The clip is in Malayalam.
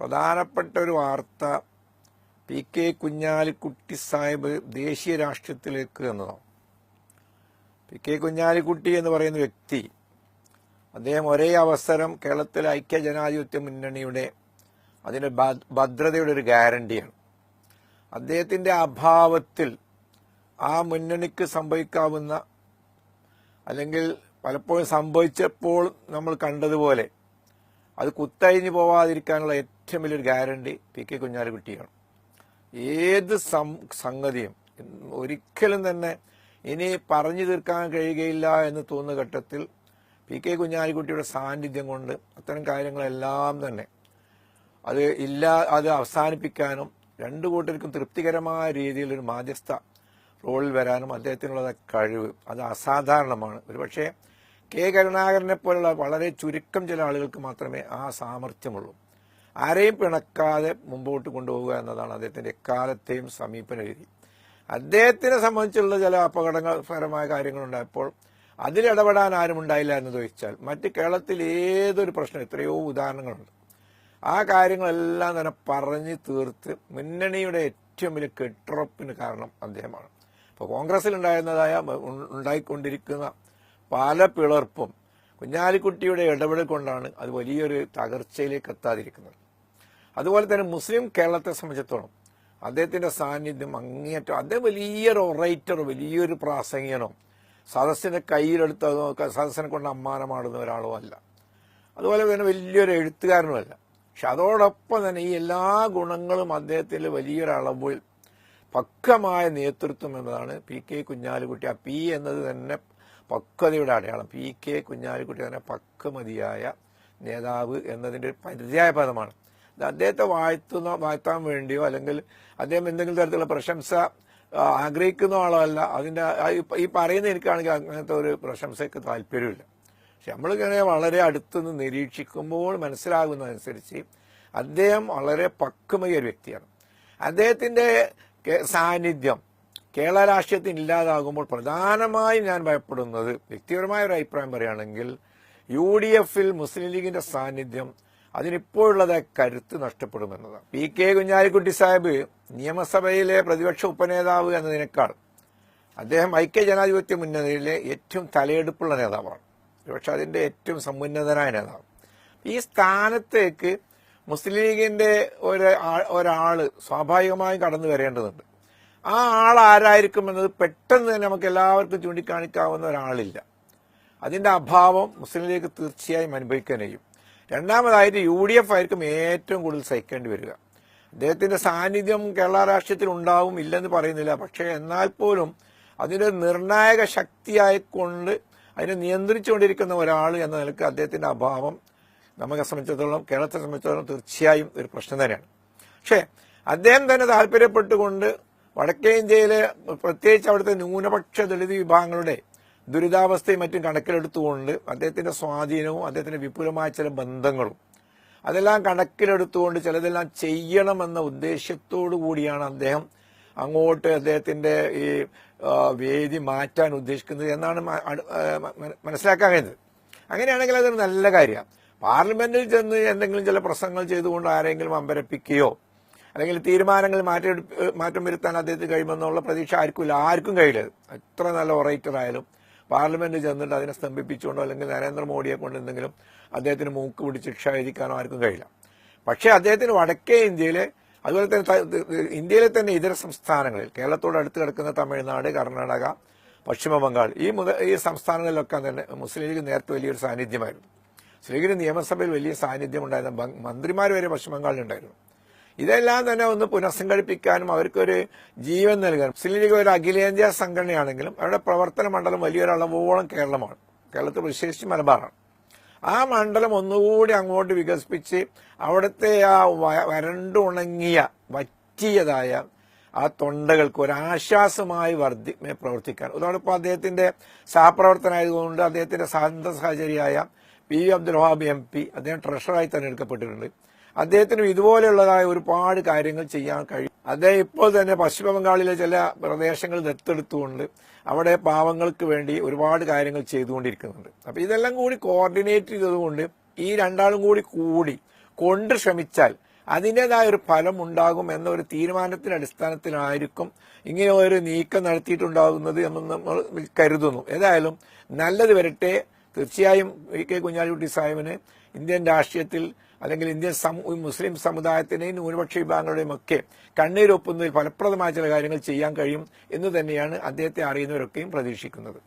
പ്രധാനപ്പെട്ട ഒരു വാർത്ത പി കെ കുഞ്ഞാലിക്കുട്ടി സാഹിബ് ദേശീയ രാഷ്ട്രീയത്തിലേക്ക് എന്നതാണ്. പി കെ കുഞ്ഞാലിക്കുട്ടി എന്ന് പറയുന്ന വ്യക്തി അദ്ദേഹം ഒരേ അവസരം കേരളത്തിലെ ഐക്യ ജനാധിപത്യ മുന്നണിയുടെ അതിന്റെ ഭദ്രതയുടെ ഒരു ഗ്യാരണ്ടിയാണ്. അദ്ദേഹത്തിന്റെ അഭാവത്തിൽ ആ മുന്നണിക്ക് സംഭവിക്കാവുന്ന അല്ലെങ്കിൽ പലപ്പോഴും സംഭവിച്ചപ്പോൾ നമ്മൾ കണ്ടതുപോലെ അത് കുത്തഴിഞ്ഞു പോവാതിരിക്കാനുള്ള ഏറ്റവും വലിയൊരു ഗ്യാരണ്ടി പി കെ കുഞ്ഞാലിക്കുട്ടിയാണ് ഏത് സംഗതിയും ഒരിക്കലും തന്നെ ഇനി പറഞ്ഞു തീർക്കാൻ കഴിയുകയില്ല എന്ന് തോന്നുന്ന ഘട്ടത്തിൽ പി കെ കുഞ്ഞാലിക്കുട്ടിയുടെ സാന്നിധ്യം കൊണ്ട് അത്തരം കാര്യങ്ങളെല്ലാം തന്നെ അത് ഇല്ല അത് അവസാനിപ്പിക്കാനും രണ്ടു കൂട്ടർക്കും തൃപ്തികരമായ രീതിയിൽ ഒരു മാധ്യസ്ഥ റോളിൽ വരാനും അദ്ദേഹത്തിനുള്ള കഴിവ് അത് അസാധാരണമാണ്. ഒരുപക്ഷെ കെ കരുണാകരനെ പോലുള്ള വളരെ ചുരുക്കം ചില ആളുകൾക്ക് മാത്രമേ ആ സാമർഥ്യമുള്ളൂ. ആരെയും പിണക്കാതെ മുമ്പോട്ട് കൊണ്ടുപോവുക എന്നതാണ് അദ്ദേഹത്തിന്റെ എക്കാലത്തെയും സമീപന രീതി. അദ്ദേഹത്തിനെ സംബന്ധിച്ചുള്ള ചില അപകടകരമായ കാര്യങ്ങളുണ്ടായപ്പോൾ അതിലിടപെടാൻ ആരും ഉണ്ടായില്ല എന്ന് ചോദിച്ചാൽ മറ്റ് കേരളത്തിൽ ഏതൊരു പ്രശ്നം എത്രയോ ഉദാഹരണങ്ങളുണ്ട്. ആ കാര്യങ്ങളെല്ലാം തന്നെ പറഞ്ഞ് തീർത്ത് മുന്നണിയുടെ ഏറ്റവും വലിയ കെട്ടുറപ്പിന് കാരണം അദ്ദേഹമാണ്. ഇപ്പോൾ കോൺഗ്രസിൽ ഉണ്ടായിരുന്നതായ ഉണ്ടായിക്കൊണ്ടിരിക്കുന്ന പല പിളർപ്പും കുഞ്ഞാലിക്കുട്ടിയുടെ ഇടപെടൽ കൊണ്ടാണ് അത് വലിയൊരു തകർച്ചയിലേക്ക് എത്താതിരിക്കുന്നത്. അതുപോലെ തന്നെ മുസ്ലിം കേരളത്തെ സംബന്ധിച്ചിടത്തോളം അദ്ദേഹത്തിന്റെ സാന്നിധ്യം അങ്ങേറ്റം അദ്ദേഹം വലിയൊരു ഒറൈറ്റർ വലിയൊരു പ്രാസംഗികനോ സദസ്സിനെ കയ്യിലെടുത്തതോ സദസ്സിനെ കൊണ്ട് അമ്മാനമാടുന്ന ഒരാളോ അല്ല. അതുപോലെ തന്നെ വലിയൊരു എഴുത്തുകാരനുമല്ല പക്ഷെ അതോടൊപ്പം തന്നെ ഈ എല്ലാ ഗുണങ്ങളും അദ്ദേഹത്തിൽ വലിയൊരളവിൽ പക്കമായ നേതൃത്വം എന്നതാണ് പി കെ കുഞ്ഞാലിക്കുട്ടി. ആ പി എന്നത് തന്നെ പക്വതയുടെ അടയാളം. പി കെ കുഞ്ഞാലിക്കുട്ടി തന്നെ പക്വമതിയായ നേതാവ് എന്നതിന്റെ ഒരു പര്യായ പദമാണ്. അദ്ദേഹത്തെ വാഴ്ത്തുന്ന വാഴ്ത്താൻ വേണ്ടിയോ അല്ലെങ്കിൽ അദ്ദേഹം എന്തെങ്കിലും തരത്തിലുള്ള പ്രശംസ ആഗ്രഹിക്കുന്ന ആളോ അല്ല അതിന്റെ ഈ- ഈ പറയുന്ന എനിക്കാണെങ്കിൽ അങ്ങനത്തെ ഒരു പ്രശംസയ്ക്ക് താല്പര്യമില്ല. പക്ഷെ നമ്മളിങ്ങനെ വളരെ അടുത്തുനിന്ന് നിരീക്ഷിക്കുമ്പോൾ മനസ്സിലാകുന്നതനുസരിച്ച് അദ്ദേഹം വളരെ പക്വമായ ഒരു വ്യക്തിയാണ്. അദ്ദേഹത്തിന്റെ സാന്നിധ്യം കേരള രാഷ്ട്രീയത്തിന് ഇല്ലാതാകുമ്പോൾ പ്രധാനമായും ഞാൻ ഭയപ്പെടുന്നത് വ്യക്തിപരമായ ഒരു അഭിപ്രായം പറയുകയാണെങ്കിൽ യു ഡി എഫിൽ മുസ്ലിം ലീഗിന്റെ സാന്നിധ്യം അതിനിപ്പോഴുള്ളത് കരുത്ത് നഷ്ടപ്പെടുമെന്നതാണ്. പി കെ കുഞ്ഞാലിക്കുട്ടി സാഹിബ് നിയമസഭയിലെ പ്രതിപക്ഷ ഉപനേതാവ് എന്നതിനേക്കാൾ അദ്ദേഹം ഐക്യ ജനാധിപത്യ മുന്നണിയിലെ ഏറ്റവും തലയെടുപ്പുള്ള നേതാവാണ്. പക്ഷെ അതിന്റെ ഏറ്റവും സമുന്നതനായ നേതാവ്. ഈ സ്ഥാനത്തേക്ക് മുസ്ലിം ലീഗിന്റെ ഒരാൾ സ്വാഭാവികമായും കടന്നു വരേണ്ടതുണ്ട്. ആ ആൾ ആരായിരിക്കും എന്നത് പെട്ടെന്ന് തന്നെ നമുക്ക് എല്ലാവർക്കും ചൂണ്ടിക്കാണിക്കാവുന്ന ഒരാളില്ല. അതിന്റെ അഭാവം മുസ്ലിം ലീഗ് തീർച്ചയായും അനുഭവിക്കാൻ കഴിയും രണ്ടാമതായിട്ട് യു ഡി എഫ് ആയിരിക്കും ഏറ്റവും കൂടുതൽ സഹിക്കേണ്ടി വരിക. അദ്ദേഹത്തിന്റെ സാന്നിധ്യം കേരള രാഷ്ട്രീയത്തിൽ ഉണ്ടാവും ഇല്ലെന്ന് പറയുന്നില്ല. പക്ഷേ എന്നാൽ പോലും അതിന്റെ നിർണായക ശക്തിയായിക്കൊണ്ട് അതിനെ നിയന്ത്രിച്ചുകൊണ്ടിരിക്കുന്ന ഒരാൾ എന്ന നിലയ്ക്ക് അദ്ദേഹത്തിന്റെ അഭാവം നമ്മളെ സംബന്ധിച്ചിടത്തോളം കേരളത്തെ സംബന്ധിച്ചിടത്തോളം തീർച്ചയായും ഒരു പ്രശ്നം തന്നെയാണ്. പക്ഷേ അദ്ദേഹം തന്നെ താല്പര്യപ്പെട്ടുകൊണ്ട് വടക്കേ ഇന്ത്യയിലെ പ്രത്യേകിച്ച് അവിടുത്തെ ന്യൂനപക്ഷ ദളിത് വിഭാഗങ്ങളുടെ ദുരിതാവസ്ഥയും മറ്റും കണക്കിലെടുത്തുകൊണ്ട് അദ്ദേഹത്തിന്റെ സ്വാധീനവും അദ്ദേഹത്തിന്റെ വിപുലമായ ചില ബന്ധങ്ങളും അതെല്ലാം കണക്കിലെടുത്തുകൊണ്ട് ചിലതെല്ലാം ചെയ്യണമെന്ന ഉദ്ദേശ്യത്തോടു കൂടിയാണ് അദ്ദേഹം അങ്ങോട്ട് അദ്ദേഹത്തിന്റെ ഈ വേദി മാറ്റാൻ ഉദ്ദേശിക്കുന്നത് എന്നാണ് മനസ്സിലാക്കാൻ കഴിയുന്നത്. അങ്ങനെയാണെങ്കിൽ അതൊരു നല്ല കാര്യമാണ്. പാർലമെന്റിൽ ചെന്ന് എന്തെങ്കിലും ചില പ്രസംഗങ്ങൾ ചെയ്തുകൊണ്ട് ആരെങ്കിലും അമ്പരപ്പിക്കുകയോ അല്ലെങ്കിൽ തീരുമാനങ്ങൾ മാറ്റി മാറ്റം വരുത്താൻ അദ്ദേഹത്തിന് കഴിയുമെന്നുള്ള പ്രതീക്ഷ ആർക്കുമില്ല. ആർക്കും കഴിയില്ല. എത്ര നല്ല ഒറേറ്റർ ആയാലും പാർലമെന്റ് ചെന്നിട്ട് അതിനെ സ്തംഭിപ്പിച്ചുകൊണ്ടോ അല്ലെങ്കിൽ നരേന്ദ്രമോദിയെ കൊണ്ട് എന്തെങ്കിലും അദ്ദേഹത്തിന് മൂക്ക് പിടിച്ച് ശിക്ഷ എഴുതിക്കാനോ ആർക്കും കഴിയില്ല. പക്ഷേ അദ്ദേഹത്തിന് വടക്കേ ഇന്ത്യയിലെ അതുപോലെ തന്നെ ഇന്ത്യയിലെ തന്നെ ഇതര സംസ്ഥാനങ്ങളിൽ കേരളത്തോട് അടുത്ത് കിടക്കുന്ന തമിഴ്നാട് കർണാടക പശ്ചിമ ബംഗാൾ ഈ ഈ സംസ്ഥാനങ്ങളിലൊക്കെ തന്നെ മുസ്ലിം ലീഗ് നേരത്തെ വലിയൊരു സാന്നിധ്യമായിരുന്നു. മുസ്ലിം ലീഗിന് നിയമസഭയിൽ വലിയ സാന്നിധ്യം ഉണ്ടായിരുന്ന മന്ത്രിമാർ വരെ പശ്ചിമ ബംഗാളിലുണ്ടായിരുന്നു ഇതെല്ലാം തന്നെ ഒന്ന് പുനഃസംഘടിപ്പിക്കാനും അവർക്കൊരു ജീവൻ നൽകാനും. മുസ്ലിം ലീഗ് ഒരു അഖിലേന്ത്യാ സംഘടനയാണെങ്കിലും അവരുടെ പ്രവർത്തന മണ്ഡലം വലിയൊരളവോളം കേരളമാണ്. കേരളത്തിൽ വിശേഷിച്ച് മലബാറാണ്. ആ മണ്ഡലം ഒന്നുകൂടി അങ്ങോട്ട് വികസിപ്പിച്ച് അവിടുത്തെ ആ വരണ്ടുണങ്ങിയ വറ്റിയതായ ആ തൊണ്ടകൾക്ക് ഒരു ആശ്വാസമായി വർദ്ധി പ്രവർത്തിക്കാൻ. അതോടൊപ്പം അദ്ദേഹത്തിന്റെ സഹപ്രവർത്തനായതുകൊണ്ട് അദ്ദേഹത്തിന്റെ സ്വാതന്ത്ര്യ സഹചരിയായ P V Abdul Wahab M P അദ്ദേഹം ട്രഷറായി തെരഞ്ഞെടുക്കപ്പെട്ടിട്ടുണ്ട് അദ്ദേഹത്തിനും ഇതുപോലെയുള്ളതായ ഒരുപാട് കാര്യങ്ങൾ ചെയ്യാൻ കഴിയും. അദ്ദേഹം ഇപ്പോൾ തന്നെ പശ്ചിമ ബംഗാളിലെ ചില പ്രദേശങ്ങൾ ദത്തെടുത്തുകൊണ്ട് അവിടെ പാവങ്ങൾക്ക് വേണ്ടി ഒരുപാട് കാര്യങ്ങൾ ചെയ്തുകൊണ്ടിരിക്കുന്നുണ്ട്. അപ്പൊ ഇതെല്ലാം കൂടി കോർഡിനേറ്റ് ചെയ്തതുകൊണ്ട് ഈ രണ്ടാളും കൂടി കൂടി കൊണ്ട് ശ്രമിച്ചാൽ അതിന്റെതായ ഒരു ഫലം ഉണ്ടാകും എന്ന ഒരു തീരുമാനത്തിന്റെ അടിസ്ഥാനത്തിലായിരിക്കും ഇങ്ങനെ ഒരു നീക്കം നടത്തിയിട്ടുണ്ടാകുന്നത് എന്ന് നമ്മൾ കരുതുന്നു. ഏതായാലും നല്ലത് വരട്ടെ. തീർച്ചയായും വി കെ കുഞ്ഞാലിക്കുട്ടി സാഹിബിന് ഇന്ത്യൻ രാഷ്ട്രീയത്തിൽ അല്ലെങ്കിൽ ഇന്ത്യൻ മുസ്ലിം സമുദായത്തിനെയും ന്യൂനപക്ഷ വിഭാഗങ്ങളുടെയും ഒക്കെ കണ്ണീരൊപ്പുന്നതിൽ ഫലപ്രദമായ ചില കാര്യങ്ങൾ ചെയ്യാൻ കഴിയും എന്ന് തന്നെയാണ് അദ്ദേഹത്തെ അറിയുന്നവരൊക്കെയും പ്രതീക്ഷിക്കുന്നത്.